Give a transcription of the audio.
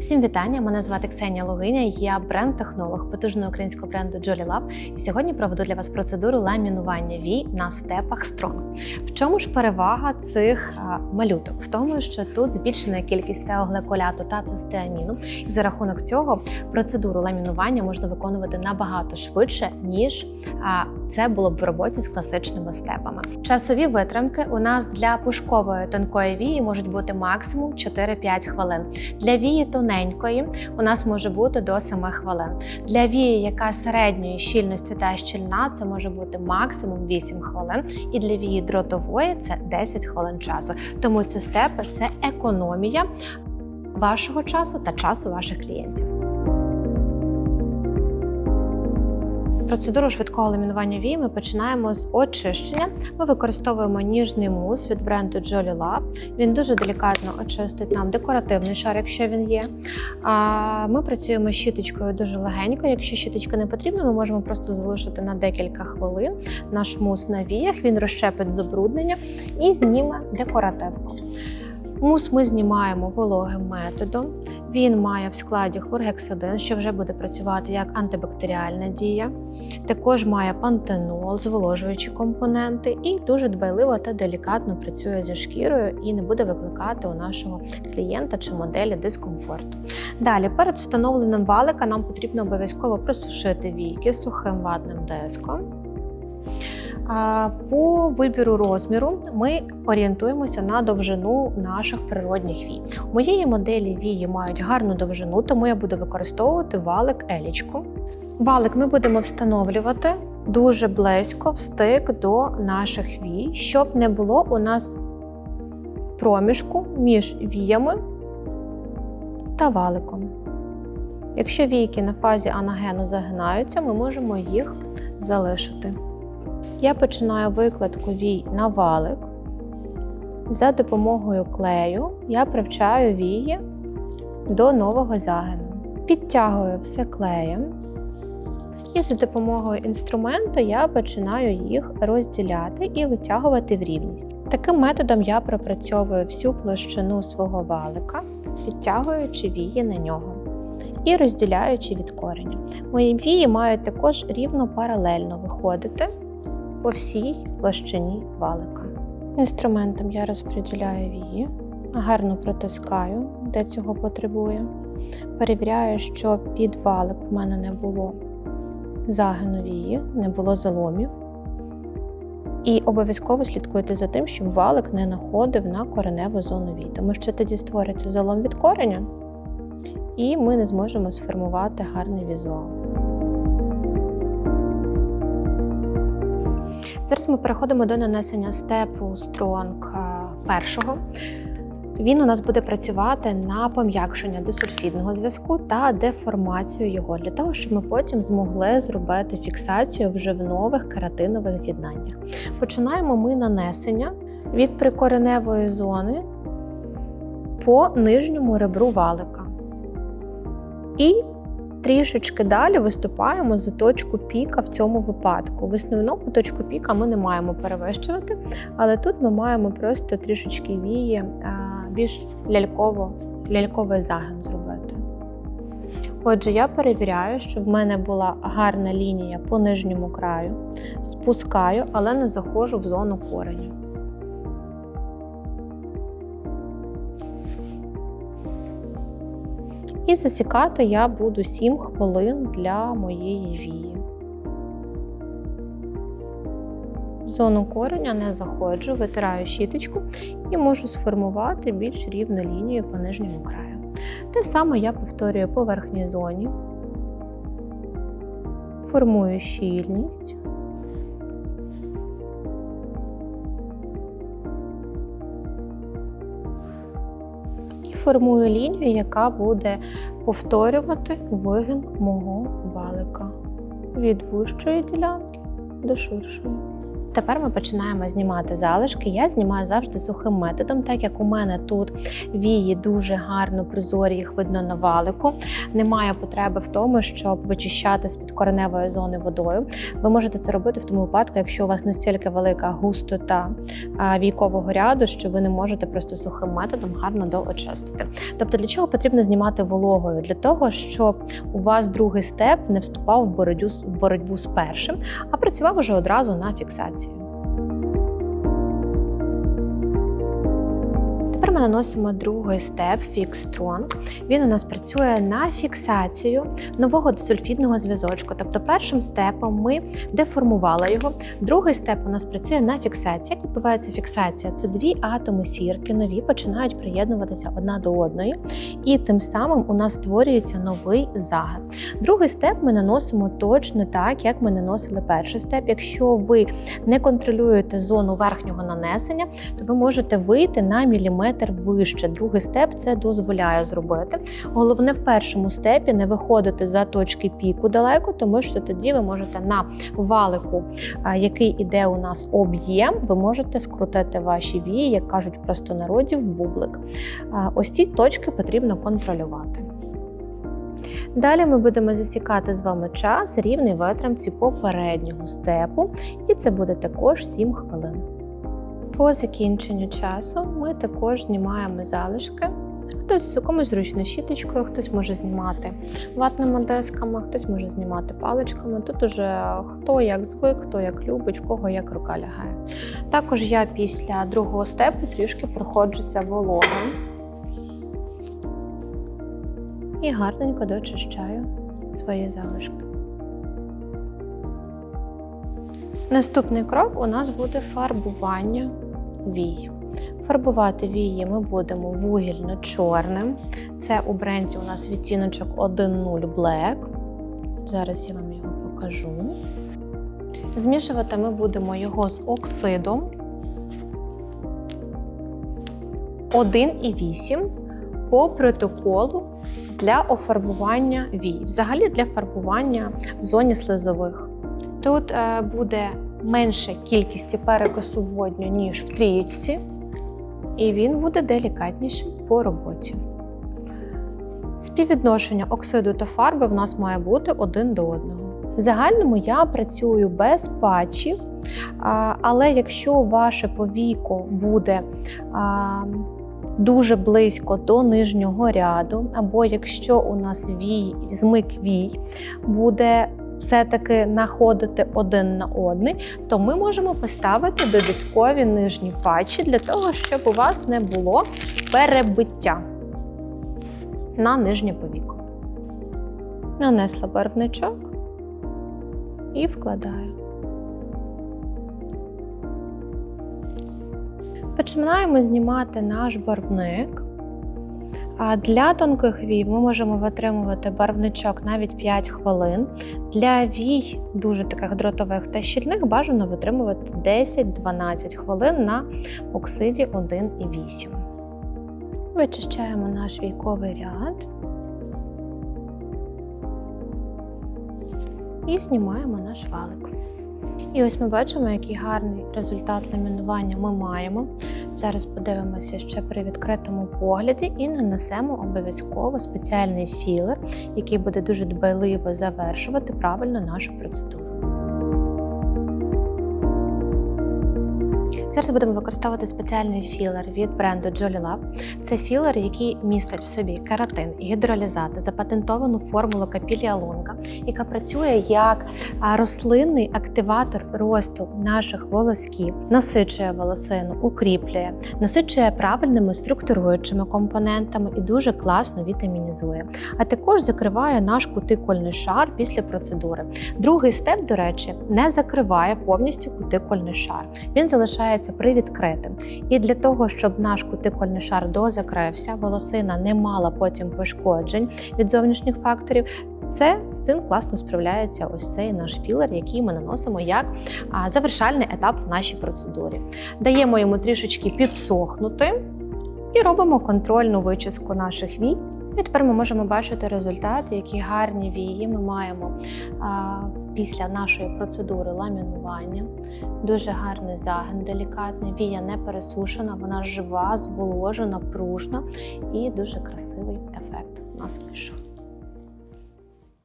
Всім вітання! Мене звати Ксенія Логиня. Я бренд-технолог потужного українського бренду Jolly Lab. І сьогодні проведу для вас процедуру ламінування вій на степах Strong. В чому ж перевага цих а, малюток? В тому, що тут збільшена кількість теогликоляту та цистеаміну, і за рахунок цього процедуру ламінування можна виконувати набагато швидше, ніж а, це було б в роботі з класичними степами. Часові витримки у нас для пушкової тонкої вії можуть бути максимум 4-5 хвилин. Для вії тоненької у нас може бути до 7 хвилин. Для вії, яка середньої щільності та щільна, це може бути максимум 8 хвилин. І для вії дротової це 10 хвилин часу. Тому ці степи це економія вашого часу та часу ваших клієнтів. Процедуру швидкого ламінування вій ми починаємо з очищення. Ми використовуємо ніжний мус від бренду Jolly Lab. Він дуже делікатно очистить нам декоративний шар, якщо він є. Ми працюємо щіточкою дуже легенько. Якщо щіточка не потрібна, ми можемо просто залишити на декілька хвилин наш мус на віях. Він розщепить забруднення і зніме декоративку. Мус ми знімаємо вологим методом. Він має в складі хлоргексидин, що вже буде працювати як антибактеріальна дія. Також має пантенол, зволожуючі компоненти, і дуже дбайливо та делікатно працює зі шкірою і не буде викликати у нашого клієнта чи моделі дискомфорту. Далі, перед встановленням валика, нам потрібно обов'язково просушити війки сухим ватним диском. По вибіру розміру ми орієнтуємося на довжину наших природних вій. У моєї моделі вії мають гарну довжину, тому я буду використовувати валик елічку. Валик ми будемо встановлювати дуже близько в стик до наших вій, щоб не було у нас проміжку між віями та валиком. Якщо війки на фазі анагену загинаються, ми можемо їх залишити. Я починаю викладку вій на валик. За допомогою клею я привчаю вії до нового загину. Підтягую все клеєм, і за допомогою інструменту я починаю їх розділяти і витягувати в рівність. Таким методом я пропрацьовую всю площину свого валика, підтягуючи вії на нього і розділяючи від кореня. Мої вії мають також рівно паралельно виходити по всій площині валика. Інструментом я розподіляю вії, гарно протискаю, де цього потребує. Перевіряю, що під валик в мене не було загину вії, не було заломів. І обов'язково слідкуйте за тим, щоб валик не находив на кореневу зону вій, тому що тоді створиться залом від кореня, і ми не зможемо сформувати гарний візуал. Зараз ми переходимо до нанесення степу Strong першого. Він у нас буде працювати на пом'якшення дисульфідного зв'язку та деформацію його, для того, щоб ми потім змогли зробити фіксацію вже в нових кератинових з'єднаннях. Починаємо ми нанесення від прикореневої зони по нижньому ребру валика. І Трішечки далі виступаємо за точку піка в цьому випадку. В основному точку піка ми не маємо перевищувати, але тут ми маємо просто трішечки вії більш ляльково, ляльковий загин зробити. Отже, я перевіряю, що в мене була гарна лінія по нижньому краю, спускаю, але не заходжу в зону кореня. І засікати я буду 7 хвилин для моєї вії. В зону кореня не заходжу, витираю щіточку і можу сформувати більш рівну лінію по нижньому краю. Те саме я повторюю по верхній зоні, формую щільність. Формую лінію, яка буде повторювати вигин мого валика від вущої ділянки до ширшої. Тепер ми починаємо знімати залишки. Я знімаю завжди сухим методом, так як у мене тут вії дуже гарно прозорі, їх видно на валику. Немає потреби в тому, щоб вичищати з під кореневої зони водою. Ви можете це робити в тому випадку, якщо у вас настільки велика густота війкового ряду, що ви не можете просто сухим методом гарно доочистити. Тобто, для чого потрібно знімати вологою? Для того, щоб у вас другий степ не вступав в боротьбу, в боротьбу з першим, а працював уже одразу на фіксацію. Наносимо другий степ Fix Strong. Він у нас працює на фіксацію нового сульфідного зв'язочку. Тобто, першим степом ми деформували його. Другий степ у нас працює на фіксації. Як відбувається фіксація? Це дві атоми сірки нові починають приєднуватися одна до одної, і тим самим у нас створюється новий загиб. Другий степ ми наносимо точно так, як ми наносили перший степ. Якщо ви не контролюєте зону верхнього нанесення, то ви можете вийти на міліметр вище. Другий степ це дозволяє зробити. Головне в першому степі не виходити за точки піку далеко, тому що тоді ви можете на валику, який іде у нас об'єм, ви можете скрутити ваші вії, як кажуть в простонароді, в бублик. Ось ці точки потрібно контролювати. Далі ми будемо засікати з вами час рівний витримці попереднього степу, і це буде також 7 хвилин. По закінченню часу ми також знімаємо залишки. Хтось комусь зручно щіточкою, хтось може знімати ватними десками, хтось може знімати паличками. Тут уже хто як звик, хто як любить, в кого як рука лягає. Також я після другого степу трішки проходжуся вологим і гарненько дочищаю свої залишки. Наступний крок у нас буде фарбування вій. Фарбувати вії ми будемо вугільно-чорним. Це у бренді у нас відтіночок 1.0 Black. Зараз я вам його покажу. Змішувати ми будемо його з оксидом 1,8 по протоколу для офарбування вій. Взагалі для фарбування в зоні слизових. Тут е, буде менша кількість перекису водню, ніж в трієчці, і він буде делікатнішим по роботі. Співвідношення оксиду та фарби в нас має бути один до одного. В загальному я працюю без патчів, але якщо ваше повіко буде дуже близько до нижнього ряду, або якщо у нас вій, змик вій буде все-таки находити один на одний, то ми можемо поставити додаткові нижні патчі для того, щоб у вас не було перебиття на нижнє повіко. Нанесла барвничок і вкладаю. Починаємо знімати наш барвник. А для тонких вій ми можемо витримувати барвничок навіть 5 хвилин. Для вій дуже таких дротових та щільних бажано витримувати 10-12 хвилин на оксиді 1,8. Вичищаємо наш війковий ряд і знімаємо наш валик. І ось ми бачимо, який гарний результат ламінування ми маємо. Зараз подивимося ще при відкритому погляді і нанесемо обов'язково спеціальний філер, який буде дуже дбайливо завершувати правильно нашу процедуру. Зараз будемо використовувати спеціальний філер від бренду Jolly. Це філер, який містить в собі кератин, гідролізати, запатентовану формулу капілія лунга, яка працює як рослинний активатор росту наших волосків, насичує волосину, укріплює, насичує правильними структуруючими компонентами і дуже класно вітамінізує. А також закриває наш кутикульний шар після процедури. Другий степ, до речі, не закриває повністю кутикульний шар. Він залишається привідкритим. І для того, щоб наш кутикульний шар дозакрився, волосина не мала потім пошкоджень від зовнішніх факторів. Це з цим класно справляється ось цей наш філер, який ми наносимо як завершальний етап в нашій процедурі. Даємо йому трішечки підсохнути і робимо контрольну вичіску наших вій І тепер ми можемо бачити результати, які гарні вії ми маємо після нашої процедури ламінування. Дуже гарний загин делікатний, вія не пересушена, вона жива, зволожена, пружна і дуже красивий ефект у нас вийшов.